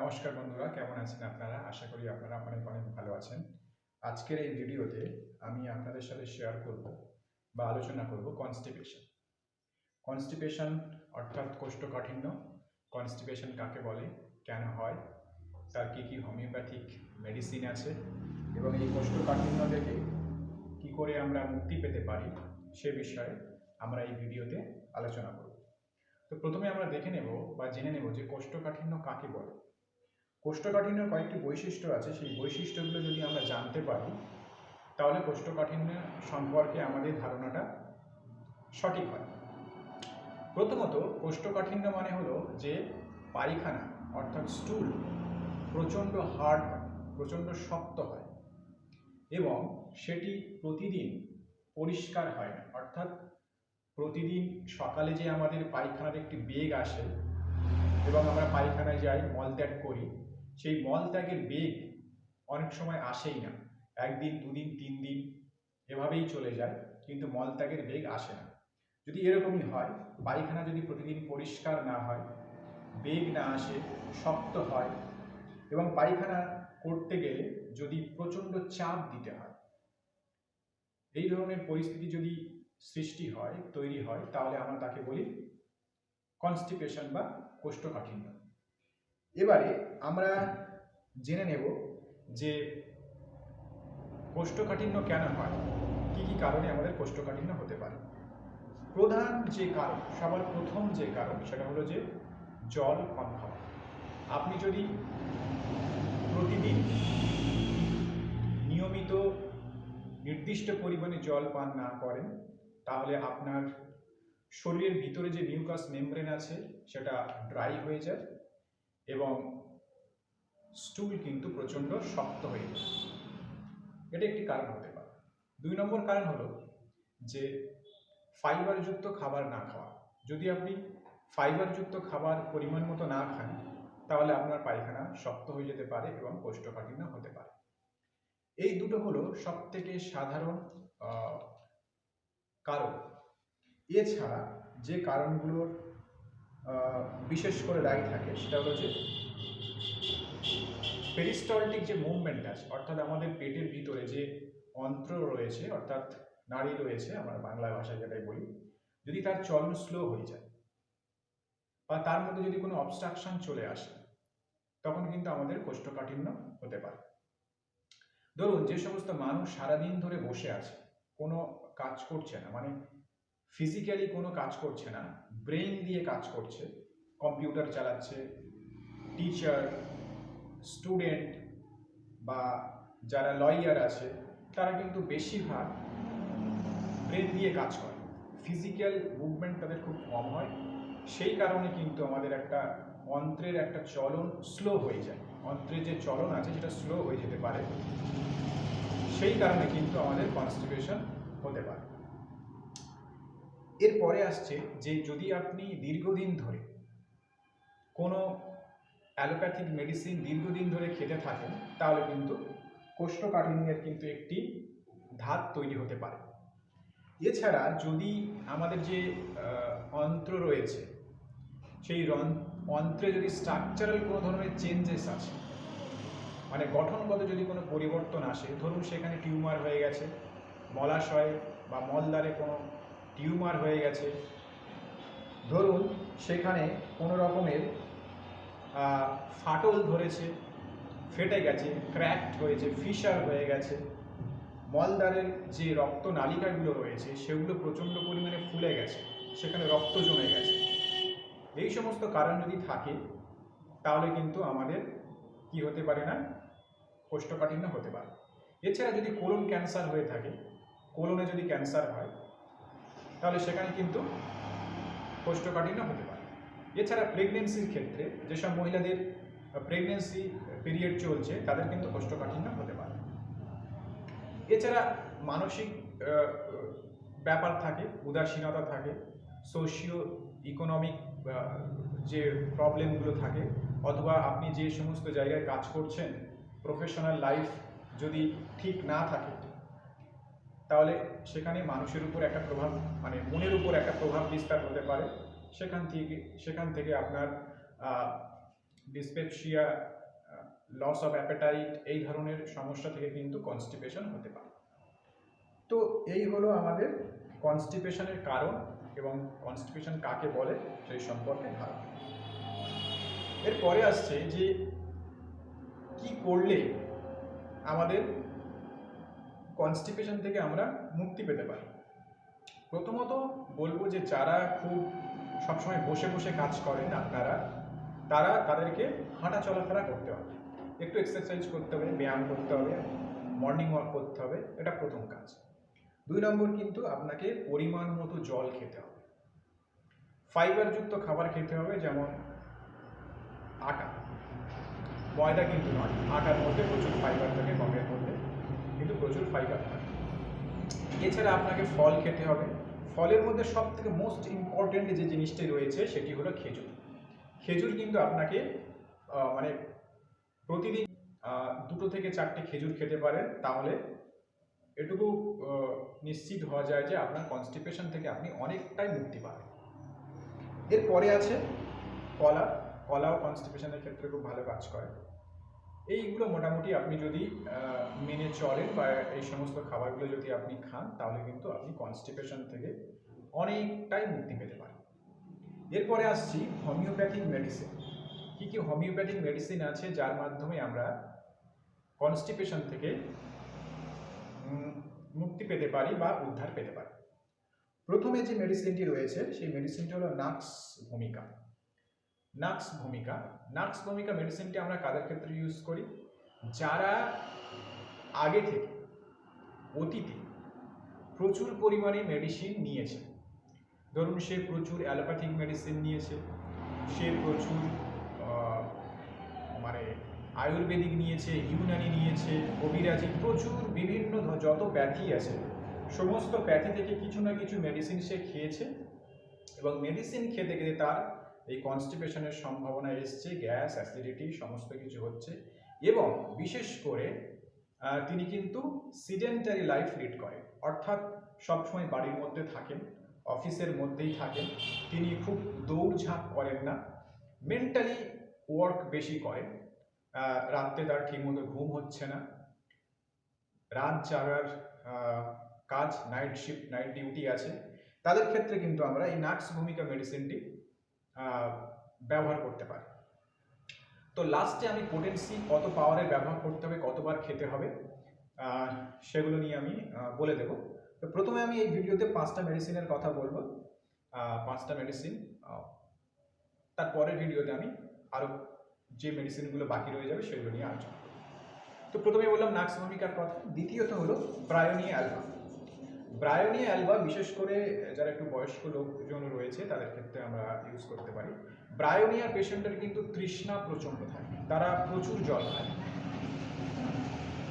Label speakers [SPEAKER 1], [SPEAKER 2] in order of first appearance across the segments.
[SPEAKER 1] নমস্কার বন্ধুরা, কেমন আছেন আপনারা? আশা করি আপনারা অনেক অনেক ভালো আছেন। আজকের এই ভিডিওতে আমি আপনাদের সাথে শেয়ার করব বা আলোচনা করব কনস্টিপেশন কনস্টিপেশন অর্থাৎ কোষ্ঠকাঠিন্য কনস্টিপেশন কাকে বলে, কেন হয়, তার কী কী হোমিওপ্যাথিক মেডিসিন আছে, এবং এই কোষ্ঠকাঠিন্য থেকে কী করে আমরা মুক্তি পেতে পারি, সে বিষয়ে আমরা এই ভিডিওতে আলোচনা করব। তো প্রথমে আমরা দেখে নেব বা জেনে নেব যে কোষ্ঠকাঠিন্য কাকে বলে। কোষ্ঠকাঠিন্যের কয়েকটি বৈশিষ্ট্য আছে, সেই বৈশিষ্ট্যগুলো যদি আমরা জানতে পারি, তাহলে কোষ্ঠকাঠিন্য সম্পর্কে আমাদের ধারণাটা সঠিক হয়। প্রথমত, কোষ্ঠকাঠিন্য মানে হলো যে পায়খানা, অর্থাৎ স্টুল প্রচণ্ড হার্ড হয়, প্রচণ্ড শক্ত হয় এবং সেটি প্রতিদিন পরিষ্কার হয় না। অর্থাৎ প্রতিদিন সকালে যে আমাদের পায়খানার একটি বেগ আসে এবং আমরা পায়খানায় যাই, মলত্যাগ করি সেই মলত্যাগের বেগ অনেক সময় আসেই না। একদিন, দুদিন, তিন দিন এভাবেই চলে যায়, কিন্তু মলত্যাগের বেগ আসে না। যদি এরকমই হয়, পায়খানা যদি প্রতিদিন পরিষ্কার না হয়, বেগ না আসে, শক্ত হয়, এবং পায়খানা করতে গেলে যদি প্রচণ্ড চাপ দিতে হয়, এই ধরনের পরিস্থিতি যদি সৃষ্টি হয়, তৈরি হয়, তাহলে আমরা তাকে বলি কনস্টিপেশন বা কোষ্ঠকাঠিন্য। এবারে আমরা জেনে নেব যে কোষ্ঠকাঠিন্য কেন হয়? কী কী কারণে আমাদের কোষ্ঠকাঠিন্য হতে পারে? প্রধান যে কারণ, সবার প্রথম যে কারণ সেটা হলো যে জল কম খাওয়া আপনি যদি প্রতিদিন নিয়মিত নির্দিষ্ট পরিমাণে জল পান না করেন, তাহলে আপনার শরীরের ভিতরে যে মিউকাস মেমব্রেন আছে, সেটা ড্রাই হয়ে যায়। এবং স্টুল কিন্তু প্রচণ্ড শক্ত হয়ে যায়। এটা একটি কারণ হতে পারে। দুই নম্বর কারণ হলো যে ফাইবারযুক্ত খাবার না খাওয়া। যদি আপনি ফাইবারযুক্ত খাবার পরিমাণ মতো না খান, তাহলে আপনার পায়খানা শক্ত হয়ে যেতে পারে এবং কোষ্ঠকাঠিন্য হতে পারে। এই দুটো হলো সব থেকে সাধারণ কারণ। এছাড়া যে কারণগুলোর বিশেষ করে দায়ী থাকে, সেটা হলো যে পেরিস্টলটিক যে মুভমেন্ট আছে, অর্থাৎ আমাদের পেটের ভিতরে যে অন্ত্র রয়েছে, অর্থাৎ নাড়ি রয়েছে, আমরা বাংলা ভাষায় যেটাই বলি, যদি তার চলন স্লো হয়ে যায় বা তার মধ্যে যদি কোনো অবস্ট্রাকশন চলে আসে, তখন কিন্তু আমাদের কোষ্ঠকাঠিন্য হতে পারে। ধরুন, যে সমস্ত মানুষ সারাদিন ধরে বসে আছে, কোনো কাজ করছে না মানে ফিজিক্যালি কোনো কাজ করছে না। ব্রেন দিয়ে কাজ করছে। কম্পিউটার চালাচ্ছে। টিচার স্টুডেন্ট বা যারা লয়ার আছে, তারা কিন্তু বেশিরভাগ ব্রেন দিয়ে কাজ করে। ফিজিক্যাল মুভমেন্ট তাদের খুব কম হয়। সেই কারণে কিন্তু আমাদের একটা অন্ত্রের একটা চলন স্লো হয়ে যায়। অন্ত্রের যে চলন আছে, সেটা স্লো হয়ে যেতে পারে। সেই কারণে কিন্তু আমাদের কনস্টিপেশন হতে পারে। এরপরে আসছে যে যদি আপনি দীর্ঘদিন ধরে কোনো অ্যালোপ্যাথিক মেডিসিন দীর্ঘদিন ধরে খেতে থাকেন, তাহলে কিন্তু কোষ্ঠকাঠিন্যের কিন্তু একটি ধাত তৈরি হতে পারে। এছাড়া যদি আমাদের যে অন্ত্র রয়েছে, সেই অন্ত্রে যদি স্ট্রাকচারাল কোনো ধরনের চেঞ্জেস আছে মানে গঠনগত যদি কোনো পরিবর্তন আসে, ধরুন সেখানে টিউমার হয়ে গেছে, মলাশয় বা মলদ্বারে কোনো টিউমার হয়ে গেছে। ধরুন সেখানে কোনো রকমের ফাটল ধরেছে, ফেটে গেছে, ক্র্যাকড হয়েছে, ফিশার হয়ে গেছে, মলদ্বারের যে রক্ত নালিকাগুলো রয়েছে সেগুলো প্রচণ্ড পরিমাণে ফুলে গেছে, সেখানে রক্ত জমে গেছে। এই সমস্ত কারণ যদি থাকে, তাহলে কিন্তু আমাদের কি হতে পারে না? কোষ্ঠকাঠিন্য হতে পারে। এছাড়া যদি কোলন ক্যান্সার হয়ে থাকে কোলনে যদি ক্যান্সার হয় তাহলে সেখানে কিন্তু কোষ্ঠকাঠিন্য হতে পারে। এছাড়া প্রেগনেন্সির ক্ষেত্রে যেসব মহিলাদের প্রেগনেন্সি পিরিয়ড চলছে, তাদের কিন্তু কোষ্ঠকাঠিন্য হতে পারে। এছাড়া মানসিক ব্যাপার থাকে, উদাসীনতা থাকে সোশিও ইকোনমিক যে প্রবলেমগুলো থাকে, অথবা আপনি যে সমস্ত জায়গায় কাজ করছেন প্রফেশনাল লাইফ যদি ঠিক না থাকে তাহলে সেখানে মানুষের উপর একটা প্রভাব মানে মনের উপর একটা প্রভাব বিস্তার হতে পারে। সেখান থেকে সেখান থেকে আপনার ডিসপেপসিয়া লস অফ অ্যাপেটাইট এই ধরনের সমস্যা থেকে কিন্তু কনস্টিপেশন হতে পারে। তো এই হলো আমাদের কনস্টিপেশনের কারণ এবং কনস্টিপেশন কাকে বলে সেই সম্পর্কে ধারণা। এরপরে আসছে যে কি করলে আমাদের কনস্টিপেশন থেকে আমরা মুক্তি পেতে পারি। প্রথমত বলব যে যারা খুব সবসময় বসে বসে কাজ করেন আপনারা, তারা তাদেরকে হাঁটা চলাফেরা করতে হবে। একটু এক্সারসাইজ করতে হবে, ব্যায়াম করতে হবে মর্নিং ওয়াক করতে হবে, এটা প্রথম কাজ। দুই নম্বর কিন্তু আপনাকে পরিমাণ মতো জল খেতে হবে। ফাইবারযুক্ত খাবার খেতে হবে যেমন আটা। ময়দা কিন্তু নয়, আটার মধ্যে প্রচুর ফাইবার থাকে, গমের মধ্যে। কিন্তু প্রচুর ফাইবার থাকে এছাড়া আপনাকে ফল খেতে হবে। ফলের মধ্যে সব থেকে মোস্ট ইম্পর্টেন্ট যে জিনিসটি রয়েছে সেটি হলো খেজুর। খেজুর কিন্তু আপনাকে মানে প্রতিদিন দুটো থেকে চারটে খেজুর খেতে পারেন। তাহলে এটুকু নিশ্চিত হওয়া যায় যে আপনার কনস্টিপেশন থেকে আপনি অনেকটাই মুক্তি পাবেন। এরপরে আছে কলা। কলাও কনস্টিপেশনের ক্ষেত্রে খুব ভালো কাজ করে। এইগুলো মোটামুটি আপনি যদি মেনে চলেন বা এই সমস্ত খাবারগুলো যদি আপনি খান, তাহলে কিন্তু আপনি কনস্টিপেশন থেকে অনেকটাই মুক্তি পেতে পারেন। এরপরে আসছি হোমিওপ্যাথিক মেডিসিন কী কী হোমিওপ্যাথিক মেডিসিন আছে যার মাধ্যমে আমরা কনস্টিপেশন থেকে মুক্তি পেতে পারি বা উদ্ধার পেতে পারি? প্রথমে যে মেডিসিনটি রয়েছে, সেই মেডিসিনটি হলো নাক্স ভূমিকা। নাক্স ভূমিকা। নাক্স ভূমিকা মেডিসিনটি আমরা কাদের ক্ষেত্রে ইউজ করি? যারা আগে থেকে অতীতে প্রচুর পরিমাণে মেডিসিন নিয়েছে। ধরুন সে প্রচুর অ্যালোপ্যাথিক মেডিসিন নিয়েছে, সে প্রচুর মানে আয়ুর্বেদিক নিয়েছে, ইউনানি নিয়েছে, কবিরাজি, প্রচুর বিভিন্ন যত ব্যাধি আছে, সমস্ত ব্যাধি থেকে কিছু না কিছু মেডিসিন সে খেয়েছে এবং মেডিসিন খেতে খেতে তার এই কনস্টিপেশনের সম্ভাবনা এসছে গ্যাস অ্যাসিডিটি সমস্ত কিছু হচ্ছে এবং বিশেষ করে তিনি কিন্তু সিডেন্টারি লাইফ লিড করেন। অর্থাৎ সবসময় বাড়ির মধ্যে থাকেন, অফিসের মধ্যেই থাকেন। তিনি খুব দৌড়ঝাঁপ করেন না মেন্টালি ওয়ার্ক বেশি করেন। রাত্রে তার ঠিকমতো ঘুম হচ্ছে না। রাত জাগার কাজ নাইট শিফট নাইট ডিউটি আছে। তাদের ক্ষেত্রে কিন্তু আমরা এই নাক্স ভূমিকা মেডিসিনটি ব্যবহার করতে পারি। তো লাস্টে আমি পোটেন্সি কত পাওয়ারের ব্যবহার করতে হবে, কতবার খেতে হবে সেগুলো নিয়ে আমি বলে দেব। তো প্রথমে আমি এই ভিডিওতে পাঁচটা মেডিসিনের কথা বলব। পাঁচটা মেডিসিন তার পরের ভিডিওতে আমি আরও যে মেডিসিনগুলো বাকি রয়ে যাবে, সেগুলো নিয়ে আলোচনা করব। তো প্রথমে বললাম নাক্স ভূমিকার কথা, দ্বিতীয়ত হলো ব্রায়োনিয়া অ্যালবা ব্রায়োনিয়া অ্যালবা, বিশেষ করে যারা একটু বয়স্ক লোকজন রয়েছে, তাদের ক্ষেত্রে আমরা ইউজ করতে পারি। ব্রায়োনিয়া পেশেন্টের কিন্তু তৃষ্ণা প্রচণ্ড থাকে। তারা প্রচুর জল খায়।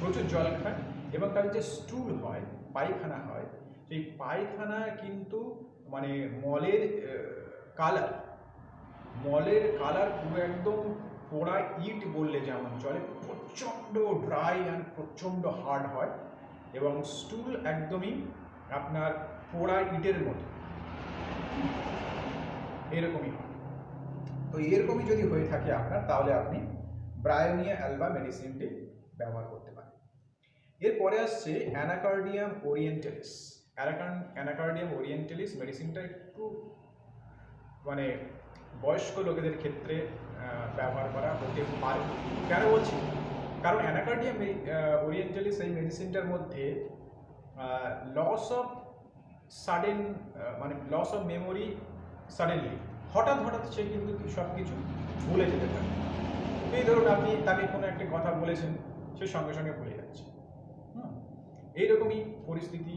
[SPEAKER 1] প্রচুর জল খায় এবং তাদের যে স্টুল হয়, পায়খানা হয়, সেই পায়খানা কিন্তু মানে মলের কালার মলের কালার পুরো একদম পোড়া ইট বললে যেমন চলে, প্রচণ্ড ড্রাই অ্যান্ড প্রচণ্ড হার্ড হয়। এবং স্টুল একদমই আপনার পোড়া ইটের মতো। এরকমই হয়। তো এরকমই যদি হয়ে থাকে আপনার, তাহলে আপনি ব্রায়োনিয়া অ্যালবা মেডিসিনটি ব্যবহার করতে পারেন। এরপরে আসছে অ্যানাকার্ডিয়াম ওরিয়েন্টালিস। অ্যানাকার্ডিয়াম ওরিয়েন্টালিস মেডিসিনটা একটু মানে বয়স্ক লোকেদের ক্ষেত্রে ব্যবহার করা হতে পারে। কেন বলছি? কারণ অ্যানাকার্ডিয়াম ওরিয়েন্টালিস এই মেডিসিনটার মধ্যে লস অফ সাডেন মানে লস অফ মেমোরি সাডেনলি হঠাৎ হঠাৎ সে কিন্তু সব কিছু ভুলে যেতে পারে। এই ধরুন আপনি তাকে কোনো একটা কথা বলেছেন, সে সঙ্গে সঙ্গে ভুলে যাচ্ছে। এইরকমই পরিস্থিতি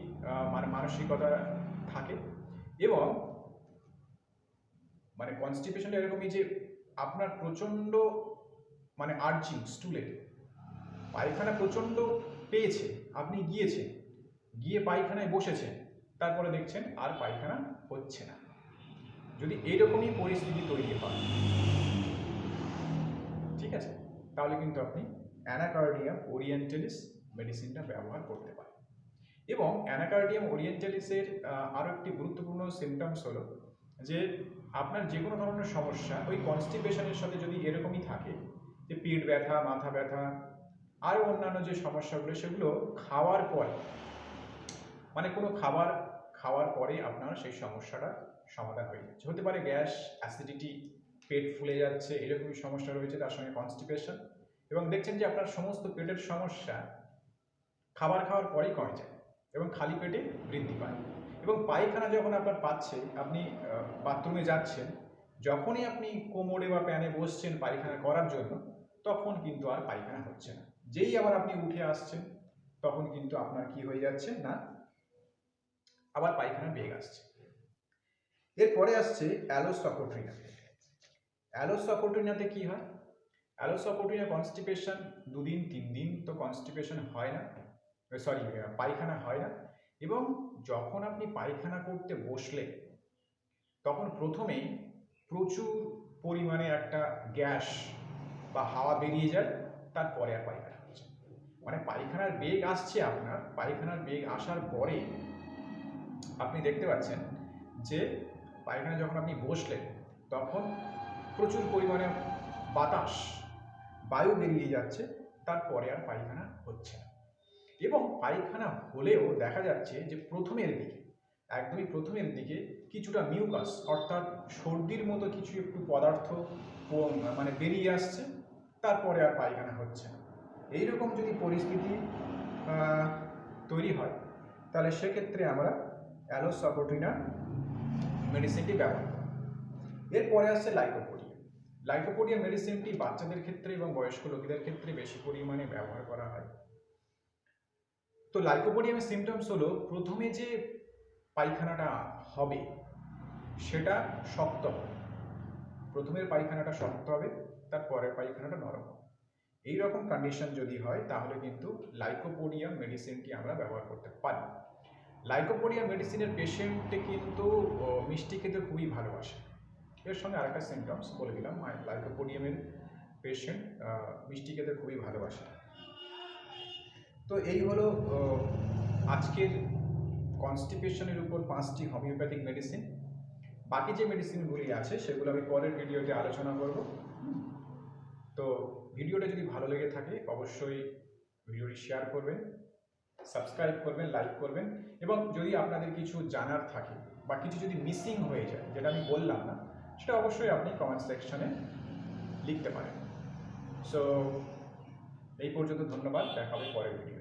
[SPEAKER 1] মানে মানসিকতা থাকে এবং মানে কনস্টিপেশনটা এরকমই যে আপনার প্রচণ্ড মানে আর্চিং স্টুলের পায়খানা প্রচণ্ড পেয়েছে, আপনি গিয়েছেন। গিয়ে পায়খানায় বসেছেন তারপরে দেখছেন আর পায়খানা হচ্ছে না। যদি এইরকমই পরিস্থিতি তৈরি হয়, ঠিক আছে? তাহলে কিন্তু আপনি অ্যানাকার্ডিয়াম ওরিয়েন্টালিস মেডিসিনটা ব্যবহার করতে পারেন। এবং অ্যানাকার্ডিয়াম ওরিয়েন্টালিসের আরও একটি গুরুত্বপূর্ণ সিমটমস হলো যে আপনার যে কোনো ধরনের সমস্যা, ওই কনস্টিপেশনের সাথে যদি এরকমই থাকে, যে পেট ব্যথা, মাথা ব্যথা, আরও অন্যান্য যে সমস্যাগুলো, সেগুলো খাওয়ার পরে মানে কোনো খাবার খাওয়ার পরে আপনার সেই সমস্যাটা সমাধান হয়ে যাচ্ছে। হতে পারে গ্যাস অ্যাসিডিটি পেট ফুলে যাচ্ছে, এরকমই সমস্যা রয়েছে তার সঙ্গে কনস্টিপেশন এবং দেখছেন যে আপনার সমস্ত পেটের সমস্যা খাবার খাওয়ার পরেই কমে যায় এবং খালি পেটে বৃদ্ধি পায়। এবং পায়খানা যখন আপনার পাচ্ছে, আপনি বাথরুমে যাচ্ছেন, যখনই আপনি কোমরে বা প্যানে বসছেন পায়খানা করার জন্য, তখন কিন্তু আর পায়খানা হচ্ছে না। যেই আবার আপনি উঠে আসছেন, তখন কিন্তু আপনার কি হয়ে যাচ্ছে না আবার পায়খানা বেগ আসছে। এরপরে আসছে অ্যালোসকোট্রিনা অ্যালোসকোট্রিনাতে কি হয়? অ্যালোসকোট্রিনা কনস্টিপেশন দুদিন, তিন দিন তো কনস্টিপেশন হয় না। সরি পায়খানা হয় না। এবং যখন আপনি পায়খানা করতে বসলে, তখন প্রথমেই প্রচুর পরিমাণে একটা গ্যাস বা হাওয়া বেরিয়ে যায়, তারপরে আর পায়খানা হচ্ছে। মানে পায়খানার বেগ আসছে আপনার, পায়খানার বেগ আসার পরে আপনি দেখতে পাচ্ছেন যে পায়খানা যখন আপনি বসলেন, তখন প্রচুর পরিমাণে বাতাস, বায়ু বেরিয়ে যাচ্ছে, তারপরে আর পায়খানা হচ্ছে না। এবং পায়খানা হলেও দেখা যাচ্ছে যে প্রথমের দিকে, একদমই প্রথমের দিকে কিছুটা মিউকাস, অর্থাৎ সর্দির মতো কিছু একটু পদার্থ মানে বেরিয়ে আসছে, তারপরে আর পায়খানা হচ্ছে না। এইরকম যদি পরিস্থিতি তৈরি হয়, তাহলে সেক্ষেত্রে আমরা অ্যালোসাপোটিনা মেডিসিনটি ব্যবহার করি। এরপরে আসছে লাইকোপোডিয়া লাইকোপোডিয়া মেডিসিনটি বাচ্চাদের ক্ষেত্রে এবং বয়স্ক লোকেদের ক্ষেত্রে বেশি পরিমাণে ব্যবহার করা হয়। তো লাইকোপোডিয়ামের সিমটমস হলো, প্রথমে যে পায়খানাটা হবে, সেটা শক্ত হবে। প্রথমের পায়খানাটা শক্ত হবে তারপরের পায়খানাটা নরম হবে। এই রকম কন্ডিশন যদি হয়, তাহলে কিন্তু লাইকোপোডিয়াম মেডিসিনটি আমরা ব্যবহার করতে পারি। লাইকোপোডিয়াম মেডিসিনের পেশেন্টে কিন্তু মিষ্টি খেতে খুবই ভালোবাসে। এর সঙ্গে আরেকটা সিমটমস বলে দিলাম লাইকোপোডিয়ামের পেশেন্ট মিষ্টি খেতে খুবই ভালোবাসে। তো এই হলো আজকের কনস্টিপেশনের উপর পাঁচটি হোমিওপ্যাথিক মেডিসিন বাকি যে মেডিসিনগুলি আছে, সেগুলো আমি পরের ভিডিওতে আলোচনা করব। তো ভিডিওটা যদি ভালো লেগে থাকে, অবশ্যই ভিডিওটি শেয়ার করবেন। সাবস্ক্রাইব করবেন লাইক করবেন এবং যদি আপনাদের কিছু জানার থাকে বা কিছু যদি মিসিং হয়ে যায়, যেটা আমি বললাম না, সেটা অবশ্যই আপনি কমেন্ট সেকশনে লিখতে পারেন। সো এই পর্যন্ত ধন্যবাদ, দেখা হবে পরের ভিডিও